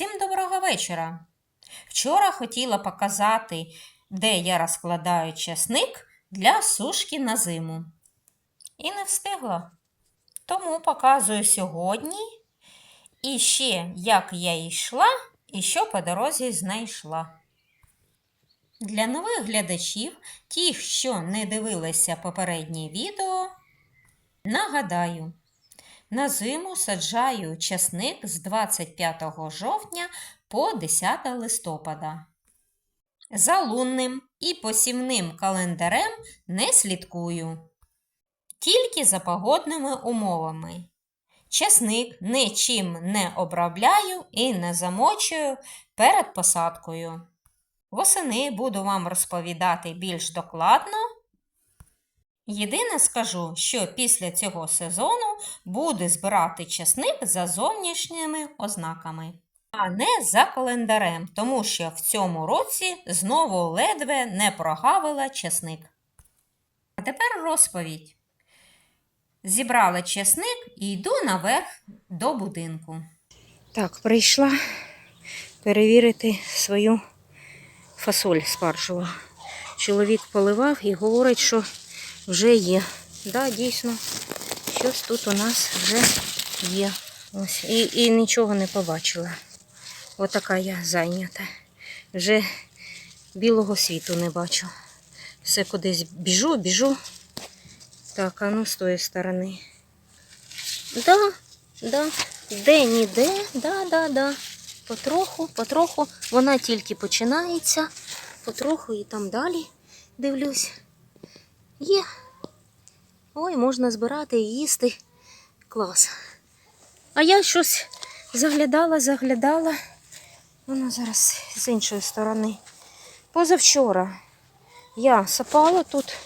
Всім доброго вечора. Вчора хотіла показати, де я розкладаю часник для сушки на зиму. І не встигла. Тому показую сьогодні і ще, як я йшла і що по дорозі знайшла. Для нових глядачів, тих, що не дивилися попереднє відео, нагадаю, на зиму саджаю часник з 25 жовтня по 10 листопада. За лунним і посівним календарем не слідкую. Тільки за погодними умовами. Часник нічим не обробляю і не замочую перед посадкою. Восени буду вам розповідати більш докладно. Єдине скажу, що після цього сезону буду збирати часник за зовнішніми ознаками, а не за календарем, тому що в цьому році знову ледве не прогавила часник. А тепер розповідь. Зібрала часник і йду наверх до будинку. Так, прийшла перевірити свою фасоль спаржеву. Чоловік поливав і говорить, що вже є. Да, дійсно, щось тут у нас вже є. Ось. І, і нічого не побачила. Отака я зайнята. Вже білого світу не бачу. Все кудись біжу, біжу. Так, а ну з тої сторони. Да, да. Де-ніде, да, да, да. Потроху, потроху. Вона тільки починається. Потроху і там далі дивлюсь. Є. Ой, можна збирати і їсти. Клас. А я щось заглядала, заглядала. Воно зараз з іншої сторони. Позавчора я сапала тут,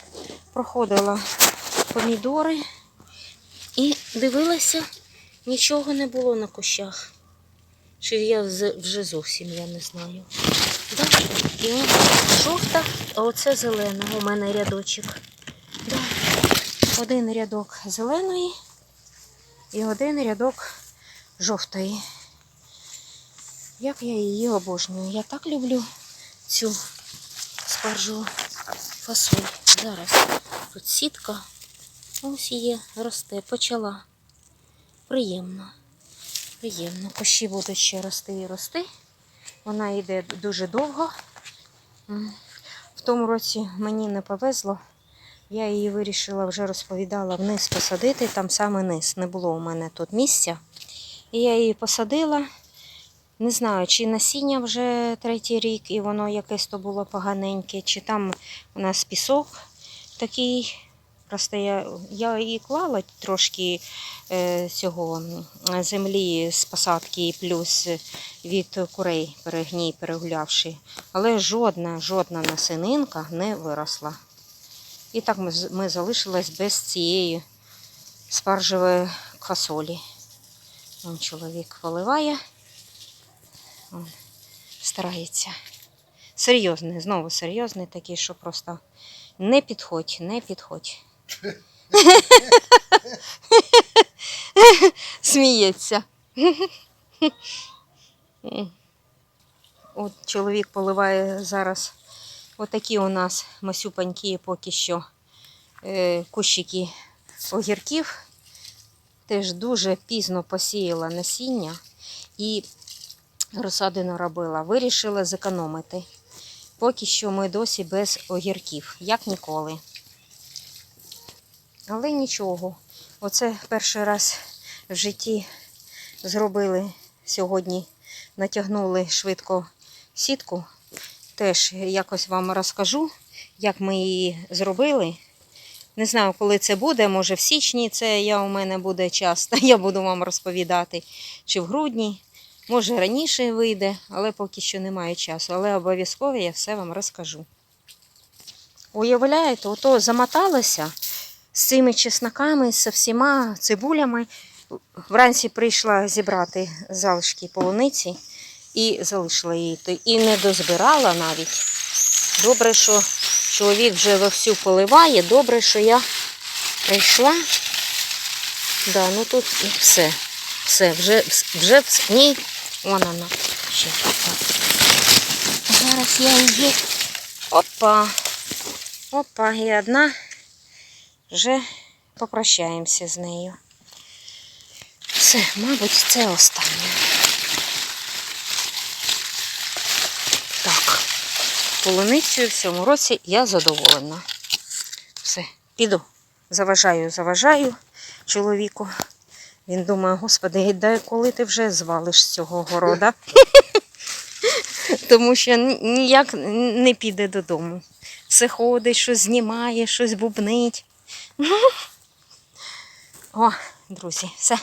проходила помідори і дивилася, нічого не було на кущах. Чи я вже зовсім я не знаю. Да? І жовта, а оце зелена. У мене рядочок. Один рядок зеленої і один рядок жовтої. Як я її обожнюю. Я так люблю цю спаржу фасоль. Зараз тут сітка. Ось є, росте, почала. Приємно. Приємно. Кущі будуть ще рости і рости. Вона йде дуже довго. В тому році мені не повезло. Я її вирішила, вже розповідала, вниз посадити. Там саме низ. Не було у мене тут місця. І я її посадила. Не знаю, чи насіння вже третій рік, і воно якесь то було поганеньке, чи там у нас пісок такий. Просто я, я її клала трошки е, цього землі з посадки, плюс від курей перегній, перегулявши. Але жодна, жодна насининка не виросла. І так ми, ми залишились без цієї спаржевої фасолі. Вон чоловік поливає. Вон, старається. Серйозний, знову серйозний такий, що просто не підходь, не підходь. Сміється. От чоловік поливає зараз отакі у нас масюпанькі поки що е, кущики огірків. Теж дуже пізно посіяла насіння і розсади наробила. Вирішила зекономити. Поки що ми досі без огірків, як ніколи. Але нічого. Оце перший раз в житті зробили сьогодні, натягнули швидко сітку. Теж якось вам розкажу, як ми її зробили. Не знаю, коли це буде, може в січні це я у мене буде час, та я буду вам розповідати, чи в грудні. Може раніше вийде, але поки що немає часу. Але обов'язково я все вам розкажу. Уявляєте, ото замоталося з цими чесноками, з всіма цибулями. Вранці прийшла зібрати залишки полуниці і залишила її. І не дозбирала навіть. Добре, що чоловік вже вовсю поливає. Добре, що я прийшла. Да, ну тут і все. Все, вже, вже в- ні, вон вона. Ще. Зараз я її. Опа. Опа, і одна. Вже попрощаємося з нею. Все, мабуть, це останнє. Так, полуницею в цьому році я задоволена. Все, піду. Заважаю, заважаю чоловіку. Він думає, господи, дай коли ти вже звалиш з цього города. Тому що ніяк не піде додому. Все ходить, щось знімає, щось бубнить. О, друзі, все.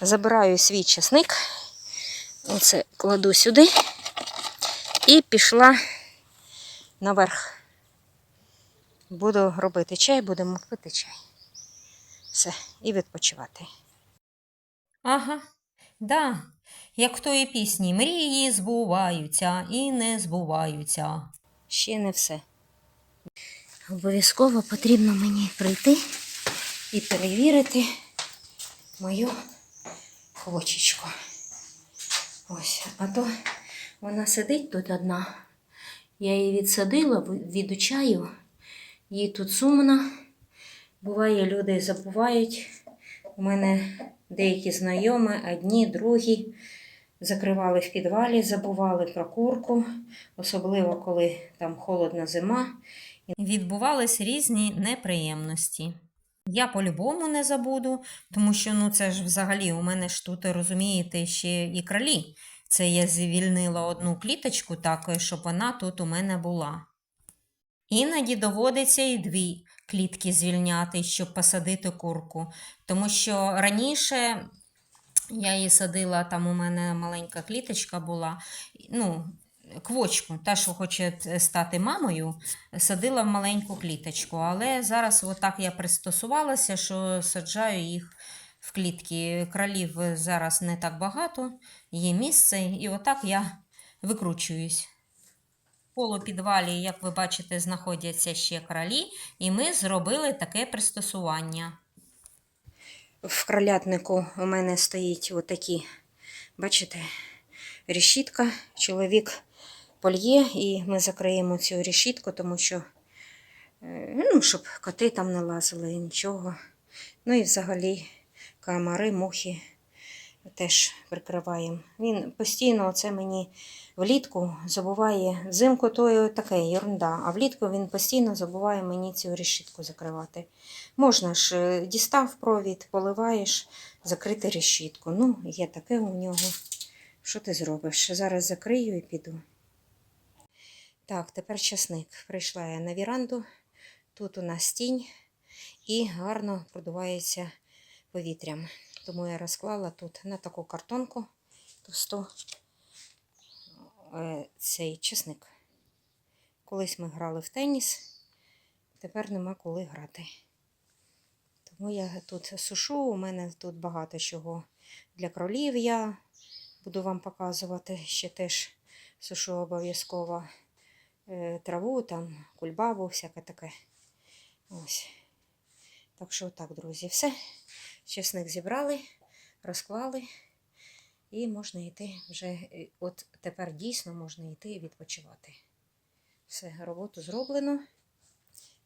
Забираю свій часник. Оце кладу сюди і пішла наверх. Буду робити чай, будемо пити чай. Все, і відпочивати. Ага, да. Як в тої пісні, мрії збуваються і не збуваються. Ще не все. Обов'язково потрібно мені прийти і перевірити мою хвочечку. Ось, а то вона сидить тут одна. Я її відсадила, відучаю. Їй тут сумно. Буває, люди забувають. У мене деякі знайомі, одні, другі, закривали в підвалі, забували про курку, особливо коли там холодна зима. Відбувались різні неприємності. Я по-любому не забуду, тому що ну це ж взагалі у мене ж тут, розумієте, ще і кролі. Це я звільнила одну кліточку так, щоб вона тут у мене була. Іноді доводиться і дві клітки звільняти, щоб посадити курку. Тому що раніше я її садила, там у мене маленька кліточка була, ну, квочку, та, що хоче стати мамою, садила в маленьку кліточку. Але зараз отак я пристосувалася, що саджаю їх в клітки. Кролів зараз не так багато, є місце, і отак я викручуюсь. В полупідвалі, як ви бачите, знаходяться ще кролі, і ми зробили таке пристосування. В кролятнику у мене стоїть отакі, бачите, решітка. Чоловік польє, і ми закриємо цю решітку, тому що, е, ну, щоб коти там не лазили, нічого. Ну і взагалі комари, мухи теж прикриваємо. Він постійно оце мені влітку забуває, взимку то таке ерунда, а влітку він постійно забуває мені цю решітку закривати. Можна ж, е, дістав провід, поливаєш, закрити решітку. Ну, є таке у нього. Що ти зробиш? Зараз закрию і піду. Так, тепер часник. Прийшла я на віранду. Тут у нас тінь і гарно продувається повітрям. Тому я розклала тут на таку картонку товсту е, цей часник. Колись ми грали в теніс, тепер нема коли грати. Тому я тут сушу, у мене тут багато чого для кролів я буду вам показувати. Ще теж сушу обов'язково е, траву, там, кульбабу, всяке таке. Ось. Так що так, друзі, все. Чесник зібрали, розклали. І можна йти вже, е, от тепер дійсно можна йти відпочивати. Все, роботу зроблено.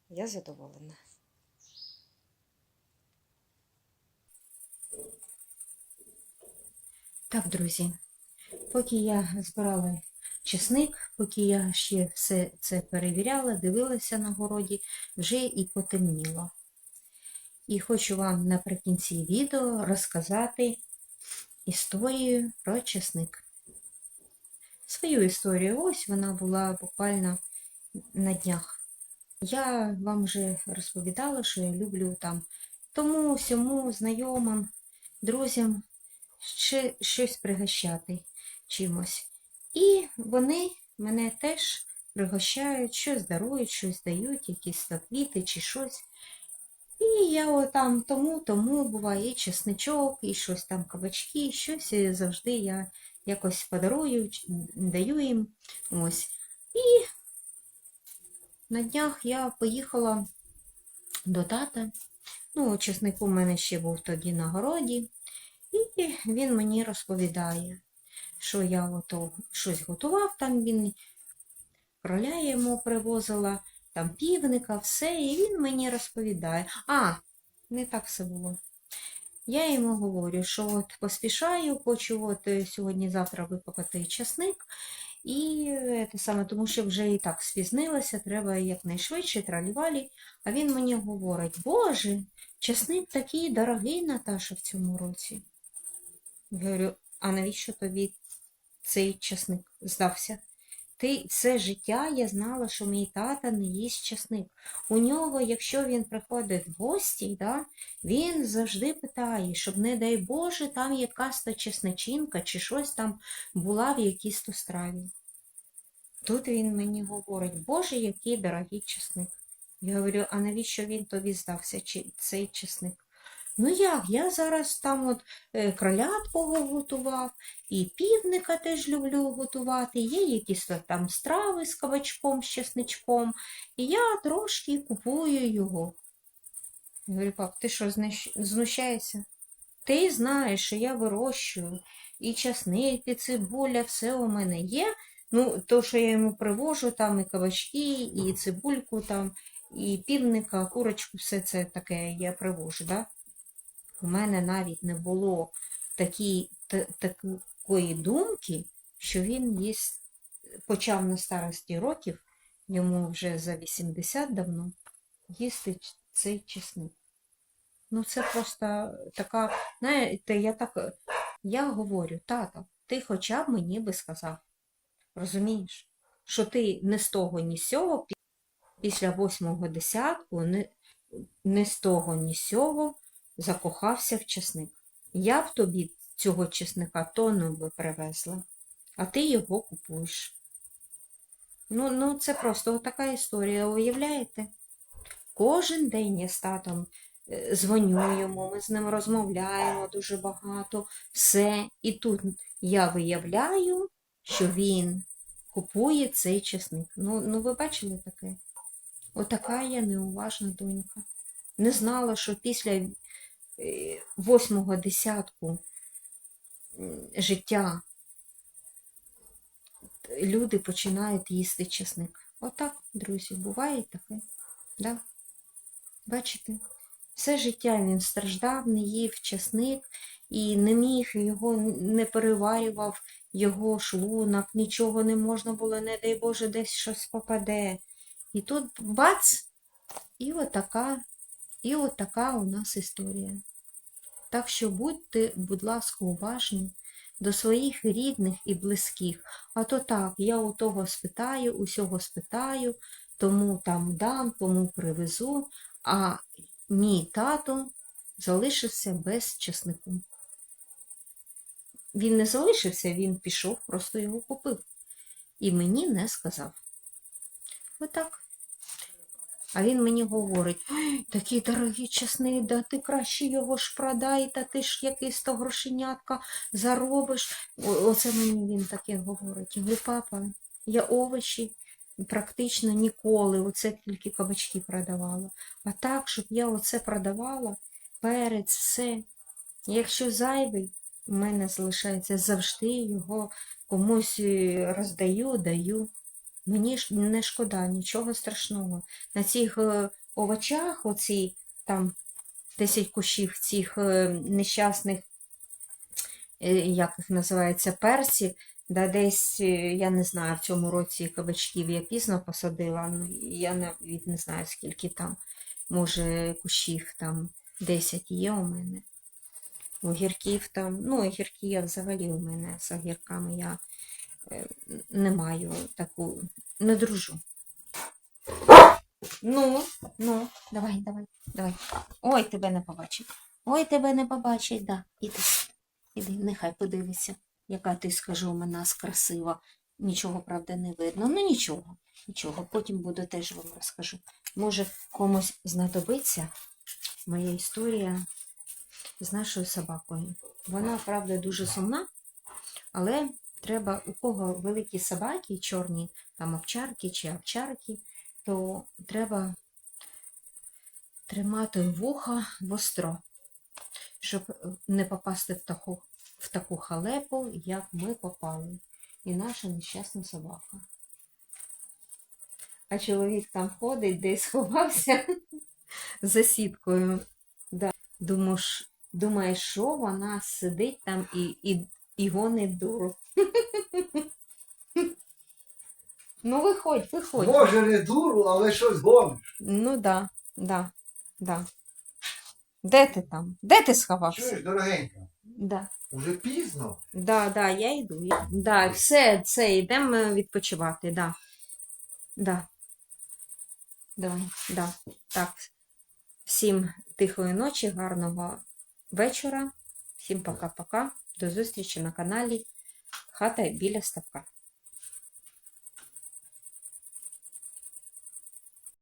Я задоволена. Так, друзі, поки я збирала чесник, поки я ще все це перевіряла, дивилася на городі, вже і потемніло. І хочу вам наприкінці відео розказати історію про чесник. Свою історію, ось вона була буквально на днях. Я вам вже розповідала, що я люблю там тому, всьому, знайомим, друзям ще щось пригощати чимось. І вони мене теж пригощають, щось дарують, щось дають, якісь квіти чи щось. І я отам тому, тому буває і чесничок, і щось там кабачки, щось і завжди я якось подарую, даю їм. Ось. І на днях я поїхала до тата. Ну, чесник у мене ще був тоді на городі. І він мені розповідає, що я ото щось готував, там він кроля йому привозила, там півника, все, і він мені розповідає. А, не так все було. Я йому говорю, що от поспішаю, хочу от е, сьогодні-завтра викопати часник. І е, те саме, тому що вже і так спізнилася, треба якнайшвидше тралівалі. А він мені говорить, Боже, часник такий дорогий, Наташа, в цьому році. Я говорю, а навіщо тобі цей часник здався? Ти все життя я знала, що мій тата не їсть часник. У нього, якщо він приходить в гості, да, він завжди питає, щоб, не дай Боже, там якась то чесничинка чи щось там була в якійсь то страві. Тут він мені говорить, Боже, який дорогий чесник. Я говорю, а навіщо він тобі здався, цей чесник? Ну як, я зараз там от е, кроляткого готував, і півника теж люблю готувати, є якісь там страви з кабачком, з чесничком, і я трошки купую його. Я говорю, пап, ти що, знущаєшся? Ти знаєш, що я вирощую, і часник, і цибуля, все у мене є. Ну, то, що я йому привожу, там і кабачки, і цибульку, там, і півника, курочку, все це таке я привожу, да? У мене навіть не було такі, та, такої думки, що він їсть, почав на старості років, йому вже за 80 давно, їсти цей чесник. Ну, це просто така, знаєте, я так, я говорю, тато, ти хоча б мені би сказав, розумієш, що ти не з того, ні з сього, після восьмого десятку, не, не з того, ні з сього закохався в чесник. Я б тобі цього чесника тонну би привезла, а ти його купуєш. Ну, ну це просто така історія, уявляєте? Кожен день я з татом е, дзвоню йому, ми з ним розмовляємо дуже багато, все. І тут я виявляю, що він купує цей чесник. Ну, ну ви бачили таке? Отака я неуважна донька. Не знала, що після восьмого десятку життя люди починають їсти чесник. Отак, друзі, буває таке. Да? Бачите? Все життя він страждав, не їв чесник і не міг його, не переварював його шлунок, нічого не можна було, не дай Боже, десь щось попаде. І тут бац! І отака, і отака у нас історія. Так що будьте, будь ласка, уважні до своїх рідних і близьких. А то так, я у того спитаю, усього спитаю, тому там дам, тому привезу, а мій тато залишився без чеснику. Він не залишився, він пішов, просто його купив. І мені не сказав. Отак. А він мені говорить, «Ой, такий дорогий чесник, да ти краще його ж продай, та ти ж якийсь то грошенятка заробиш. Оце мені він таке говорить. Я говорю, папа, я овочі практично ніколи, оце тільки кабачки продавала. А так, щоб я оце продавала, перець, все. Якщо зайвий, у мене залишається завжди його комусь е, роздаю, даю. Мені ж не шкода, нічого страшного. На цих е, овочах, оці там 10 кущів цих е, нещасних, е, як їх називається, перців, да десь, я не знаю, в цьому році кабачків я пізно посадила, ну, я навіть не знаю, скільки там, може, кущів там 10 є у мене. Огірків там, ну, огірки я взагалі у мене з огірками я не маю таку, не дружу. Ну, ну, давай, давай, давай. Ой, тебе не побачить. Ой, тебе не побачить, да. Іди, іди, нехай подивиться, яка ти, скажу, у нас красива. Нічого, правда, не видно. Ну нічого, нічого. Потім буду теж вам розкажу. Може, комусь знадобиться моя історія з нашою собакою. Вона, правда, дуже сумна, але треба, у кого великі собаки, чорні там овчарки чи овчарки, то треба тримати вуха востро, щоб не попасти в таку в таку халепу, як ми попали. І наша нещасна собака. А чоловік там ходить, десь сховався за сіткою. Да. Думаєш, думаєш, що вона сидить там і, і, і гонить дуру. Ну, виходь, виходь. Може не дуру, але щось гониш. Ну да, да, да. Де ти там? Де ти сховався? Чуєш, дорогенька, Да. уже пізно. Да, да, я йду. Я... Да, все, це, йдемо відпочивати, да. Да. Давай, да. Так. Всім тихої ночі, гарного вечора. Всім пока-пока. До зустрічі на каналі Хата біля ставка.